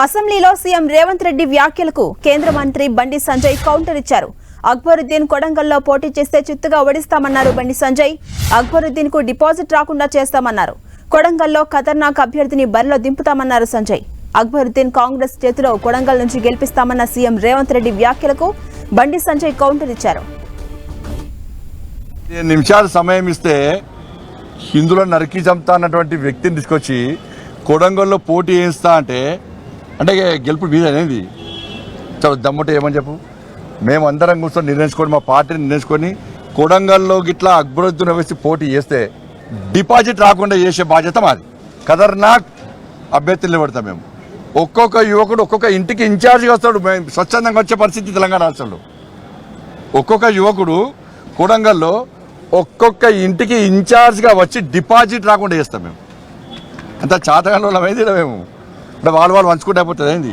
అసెంబ్లీలో సీఎం రేవంత్ రెడ్డి వ్యాఖ్యలకు కేంద్ర మంత్రి బండి సంజయ్ కౌంటర్ ఇచ్చారు. అక్బరుద్దీన్ కొడంగల్లో పోటీ చేస్తే చిత్తుగా ఓడిస్తామన్నారు బండి సంజయ్. అక్బరుద్దీన్కు డిపాజిట్ రాకుండా చేస్తామన్నారు. కొడంగల్లో ఖతర్నాక్ అభ్యర్థిని బరిలో దింపుతామన్నారు సంజయ్. అక్బరుద్దీన్ కాంగ్రెస్ చేతిలో కొడంగల్ నుంచి గెలిపిస్తామన్న సీఎం రేవంత్ రెడ్డి వ్యాఖ్యలకు బండి సంజయ్ కౌంటర్ ఇచ్చారు. నిమిషాలు సమయం ఇస్తే హిందువులను నరికి చంపుతా అన్నటువంటి వ్యక్తిని తీసుకొచ్చి కొడంగల్లో పోటీ చేయిస్తా అంటే అంటే గెలుపు మీద అనేది చాలా దమ్ముంటే ఏమని చెప్పు? మేము అందరం కూర్చొని నిర్ణయించుకొని మా పార్టీని నిర్ణయించుకొని కొడంగల్లో గిట్లా అక్బరుద్దీన్ వేసి పోటీ చేస్తే డిపాజిట్ రాకుండా చేసే బాధ్యత మాది. కదర్నాక్ అభ్యర్థులు నిలబడతాం మేము. ఒక్కొక్క యువకుడు ఒక్కొక్క ఇంటికి ఇన్ఛార్జ్గా వస్తాడు. మేము స్వచ్ఛందంగా వచ్చే పరిస్థితి తెలంగాణ రాష్ట్రంలో. ఒక్కొక్క యువకుడు కొడంగల్లో ఒక్కొక్క ఇంటికి ఇన్ఛార్జ్గా వచ్చి డిపాజిట్ రాకుండా చేస్తాం మేము. అంత చాతగాలో మేము. అంటే వాళ్ళు వాళ్ళు పంచుకుంటే అయిపోతుంది ఏంది?